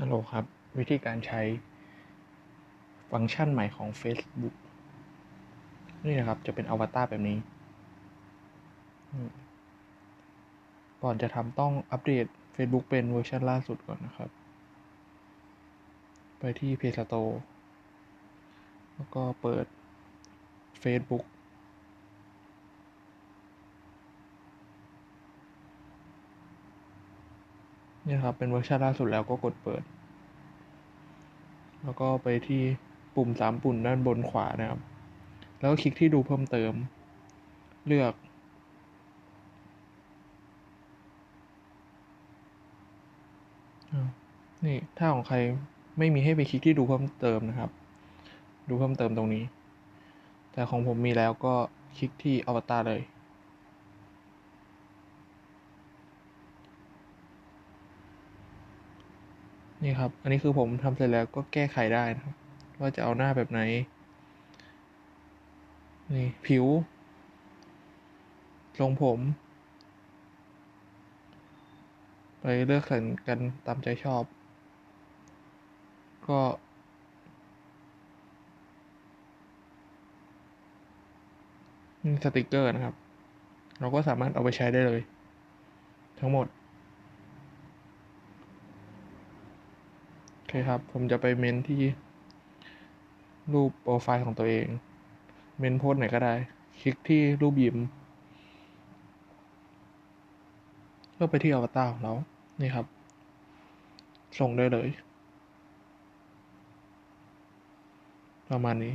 ฮัลโหลครับ วิธีการใช้ฟังก์ชันใหม่ของ Facebook นี่นะครับ จะเป็นอวตารแบบนี้ ก่อนจะทำต้องอัปเดต Facebook เป็นเวอร์ชันล่าสุดก่อนนะครับ ไปที่ Play Store แล้วก็เปิด Facebook นี่ครับ เป็นเวอร์ชันล่าสุดแล้วก็กดเปิด แล้วก็ไปที่ปุ่มสามปุ่มด้านบนขวานะครับ แล้วก็คลิกที่ดูเพิ่มเติม เลือก นี่ถ้าของใครไม่มีให้ไปคลิกที่ดูเพิ่มเติมนะครับ ดูเพิ่มเติมตรงนี้ แต่ของผมมีแล้วก็คลิกที่อวตารเลย นี่ครับ อันนี้คือผมทำเสร็จแล้วก็แก้ไขได้นะครับ ว่าจะเอาหน้าแบบไหน นี่ ผิว ทรงผม ไปเลือกสันกันตามใจชอบ ก็นี่สติกเกอร์นะครับ เราก็สามารถเอาไปใช้ได้เลย ทั้งหมด อเคครับ ผมจะไปเมนที่รูปโปรไฟล์ของตัวเอง เมนโพสไหนก็ได้ คลิกที่รูปยิ้มก็ไปที่อวตารของเรา นี่ครับ ส่งได้เลย ประมาณนี้